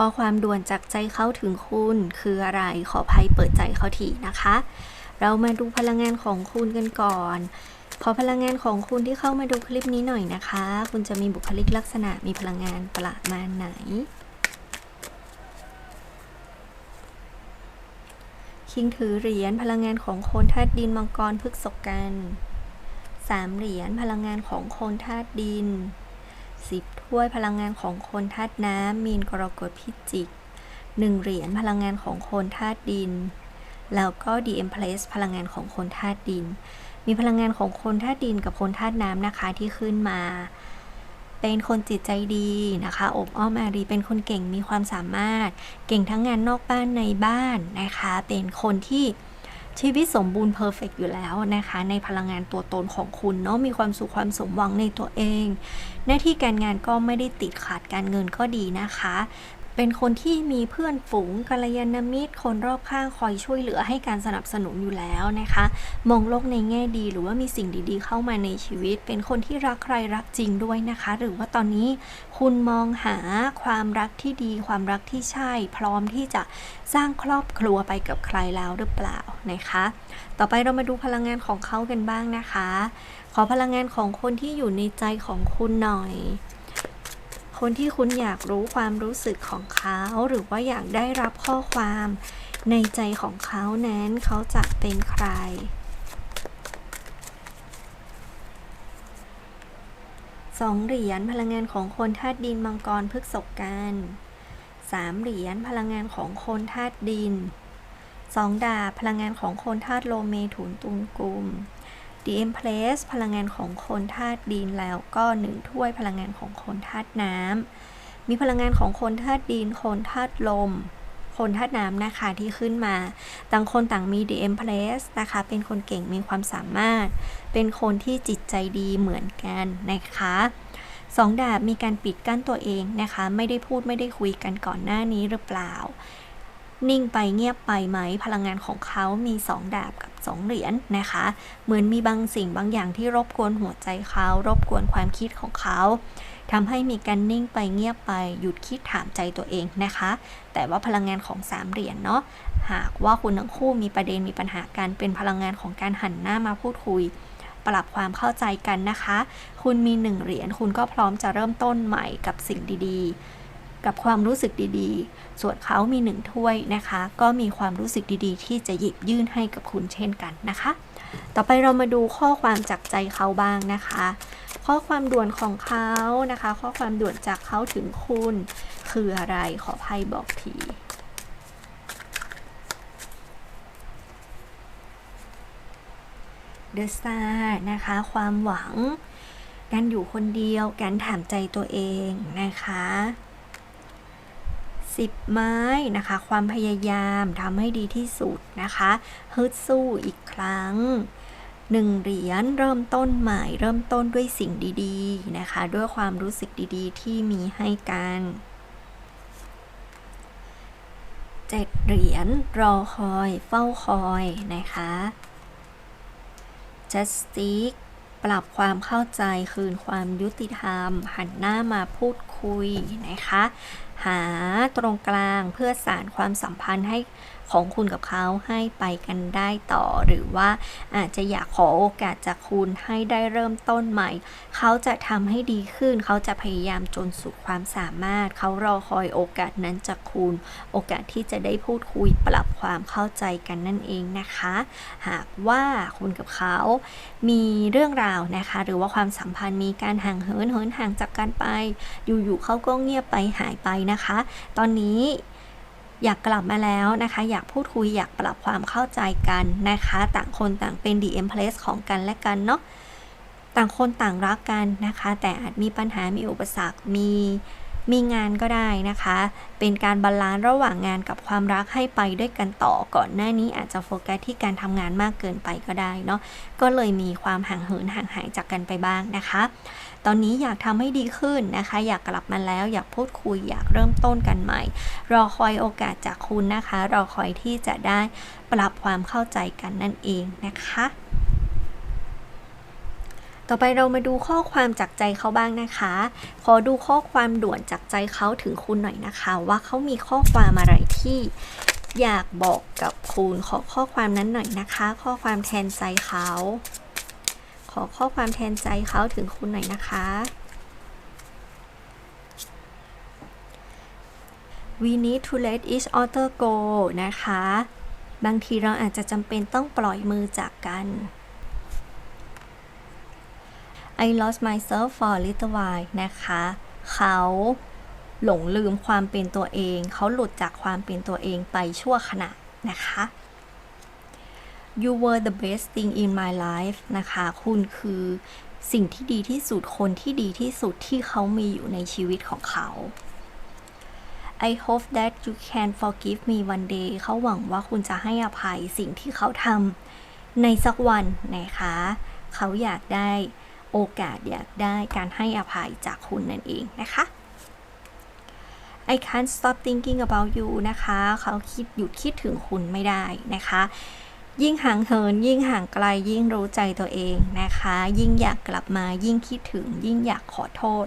ข้อความด่วนจากใจเขาถึงคุณคืออะไรขอภัยเปิดใจเขาทีนะคะ เรามาดูพลังงานของคุณกันก่อน ขอพลังงานของคุณที่เข้ามาดูคลิปนี้หน่อยนะคะ คุณจะมีบุคลิกลักษณะมีพลังงานประมาณไหน คิงถือเหรียญพลังงานของคนธาตุดินมังกรพฤกษกันสามเหรียญพลังงานของคนธาตุดิน สิบถ้วยพลังงานของคนธาตุน้ำมีนกรกฎพิจิกหนึ่งเหรียญพลังงานของคนธาตุดิน แล้วก็ d m p l a c e พลังงานของคนธาตุดิน มีพลังงานของคนธาตุดินกับคนธาตุน้ำนะคะที่ขึ้นมา เป็นคนจิตใจดีนะคะอบอ้อมอารีเป็นคนเก่งมีความสามารถ เก่งทั้งงานนอกบ้านในบ้านนะคะ เป็นคนที่ ชีวิตสมบูรณ์เพอร์เฟกอยู่แล้วนะคะ ในพลังงานตัวตนของคุณเนาะมีความสุขความสมหวังในตัวเอง หน้าที่การงานก็ไม่ได้ติดขาดการเงินก็ดีนะคะ เป็นคนที่มีเพื่อนฝูงกัลยาณมิตร คนรอบข้างคอยช่วยเหลือให้การสนับสนุนอยู่แล้วนะคะ มองโลกในแง่ดีหรือว่ามีสิ่งดีๆ เข้ามาในชีวิต เป็นคนที่รักใครรักจริงด้วยนะคะ หรือว่าตอนนี้คุณมองหาความรักที่ดี ความรักที่ใช่ พร้อมที่จะสร้างครอบครัวไปกับใครแล้วหรือเปล่านะคะ ต่อไปเรามาดูพลังงานของเขากันบ้างนะคะ ขอพลังงานของคนที่อยู่ในใจของคุณหน่อย คนที่คุณอยากรู้ความรู้สึกของเขา หรือว่าอยากได้รับข้อความในใจของเขานั้นเขาจะเป็นใคร สองเหรียญพลังงานของคนธาตุดินมังกรพฤกษกันสามเหรียญพลังงานของคนธาตุดินสองดาบพลังงานของคนธาตุโลเมถุนตุลกุม The Empress พลังงานของคนธาตุดินแล้วก็หนึ่งถ้วยพลังงานของคนธาตุน้ำมีพลังงานของคนธาตุดิน คนธาตุลม คนธาตุน้ำนะคะที่ขึ้นมา ต่างคนต่างมี The Empress นะคะ เป็นคนเก่งมีความสามารถ เป็นคนที่จิตใจดีเหมือนกันนะคะสองดาบมีการปิดกั้นตัวเองนะคะ ไม่ได้พูดไม่ได้คุยกันก่อนหน้านี้หรือเปล่า นิ่งไปเงียบไปไหม พลังงานของเขามีสองดาบกับสองเหรียญนนะคะ เหมือนมีบางสิ่งบางอย่างที่รบกวนหัวใจเขา รบกวนความคิดของเขาทำให้มีการนิ่งไปเงียบไปหยุดคิดถามใจตัวเองนะคะ แต่ว่าพลังงานของสามเหรียญเนาะหากว่าคุณทั้งคู่มีประเด็นมีปัญหาการเป็นพลังงานของการหันหน้ามาพูดคุย ปรับความเข้าใจกันนะคะ คุณมีหนึ่งเหรียญคุณก็พร้อมจะเริ่มต้นใหม่กับสิ่งดีๆ กับความรู้สึกดีๆ ส่วนเขามีหนึ่งถ้วยนะคะ ก็มีความรู้สึกดีๆ ที่จะหยิบยื่นให้กับคุณเช่นกันนะคะ ต่อไปเรามาดูข้อความจากใจเขาบ้างนะคะ ข้อความด่วนของเขานะคะ ข้อความด่วนจากเขาถึงคุณ คืออะไรขอไพ่บอกทีเดอะสตานะคะ ความหวังการอยู่คนเดียว การถามใจตัวเองนะคะ สิบไม้นะคะ ความพยายามทำให้ดีที่สุดนะคะฮึดสู้อีกครั้งหนึ่งเหรียญเริ่มต้นใหม่ เริ่มต้นด้วยสิ่งดีๆนะคะ ด้วยความรู้สึกดีๆ ที่มีให้กันเจ็ดเหรียญรอคอย เฝ้าคอยนะคะ justice ปรับความเข้าใจคืนความยุติธรรม หันหน้ามาพูดคุยนะคะ หาตรงกลางเพื่อสารความสัมพันธ์ให้ ของคุณกับเขาให้ไปกันได้ต่อ หรือว่าอาจจะอยากขอโอกาสจากคุณให้ได้เริ่มต้นใหม่ เขาจะทำให้ดีขึ้น เขาจะพยายามจนสุดความสามารถ เขารอคอยโอกาสนั้นจากคุณ โอกาสที่จะได้พูดคุยปรับความเข้าใจกันนั่นเองนะคะ หากว่าคุณกับเขามีเรื่องราวนะคะ หรือว่าความสัมพันธ์มีการห่างเหินเหินห่างจากกันไป อยู่ๆเขาก็เงียบไปหายไปนะคะ ตอนนี้ อยากกลับมาแล้วนะคะ อยากพูดคุยอยากปรับความเข้าใจกันนะคะ ต่างคนต่างเป็น d m p l a c e ของกันและกันเนาะต่างคนต่างรักกันนะคะ แต่อาจมีปัญหามีอุปสรรคมี มีงานก็ได้นะคะ เป็นการบาลานซ์ระหว่างงานกับความรักให้ไปด้วยกันต่อก่อนหน้านี้อาจจะโฟกัสที่การทำงานมากเกินไปก็ได้เนาะก็เลยมีความห่างเหินห่างหายจากกันไปบ้างนะคะ ตอนนี้อยากทำให้ดีขึ้นนะคะ อยากกลับมาแล้วอยากพูดคุยอยากเริ่มต้นกันใหม่ รอคอยโอกาสจากคุณนะคะ รอคอยที่จะได้ปรับความเข้าใจกันนั่นเองนะคะ ต่อไปเรามาดูข้อความจากใจเขาบ้างนะคะ ขอดูข้อความด่วนจากใจเขาถึงคุณหน่อยนะคะ ว่าเขามีข้อความอะไรที่อยากบอกกับคุณขอข้อความนั้นหน่อยนะคะ ข้อความแทนใจเขา ขอข้อความแทนใจเขาถึงคุณหน่อยนะคะ we need to let each other go นะคะ บางทีเราอาจจะจำเป็นต้องปล่อยมือจากกัน I lost myself for a little while นะคะ เขาหลงลืมความเป็นตัวเอง เขาหลุดจากความเป็นตัวเองไปชั่วขณะนะคะ You were the best thing in my life นะคะ คุณคือสิ่งที่ดีที่สุดคนที่ดีที่สุดที่เขามีอยู่ในชีวิตของเขา I hope that you can forgive me one day เขาหวังว่าคุณจะให้อภัยสิ่งที่เขาทำในสักวันนะคะ เขาอยากได้ โอกาสอยากได้การให้อภัยจากคุณนั่นเองนะคะ I can't stop thinking about you นะคะ เขาคิดหยุดคิดถึงคุณไม่ได้นะคะ ยิ่งห่างเหิน ยิ่งห่างไกลยิ่งรู้ใจตัวเองนะคะ ยิ่งอยากกลับมายิ่งคิดถึง ยิ่งอยากขอโทษ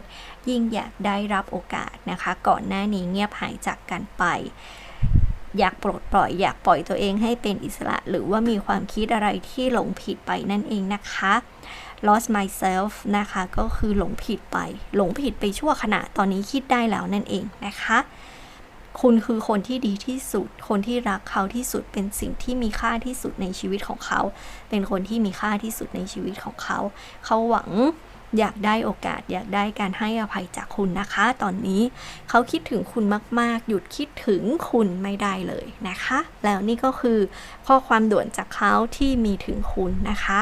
ยิ่งอยากได้รับโอกาสนะคะ ก่อนหน้านี้เงียบหายจากกันไป อยากปลดปล่อยอยากปล่อยตัวเองให้เป็นอิสระ หรือว่ามีความคิดอะไรที่หลงผิดไปนั่นเองนะคะ lost myself นะคะ ก็คือหลงผิดไป หลงผิดไปชั่วขณะตอนนี้คิดได้แล้วนั่นเองนะคะ คุณคือคนที่ดีที่สุด คนที่รักเขาที่สุดเป็นสิ่งที่มีค่าที่สุดในชีวิตของเขา เป็นคนที่มีค่าที่สุดในชีวิตของเขา เขาหวังอยากได้โอกาสอยากได้การให้อภัยจากคุณนะคะ ตอนนี้เขาคิดถึงคุณมาก ๆ หยุดคิดถึงคุณไม่ได้เลยนะคะ แล้วนี่ก็คือข้อความด่วนจากเขาที่มีถึงคุณนะคะ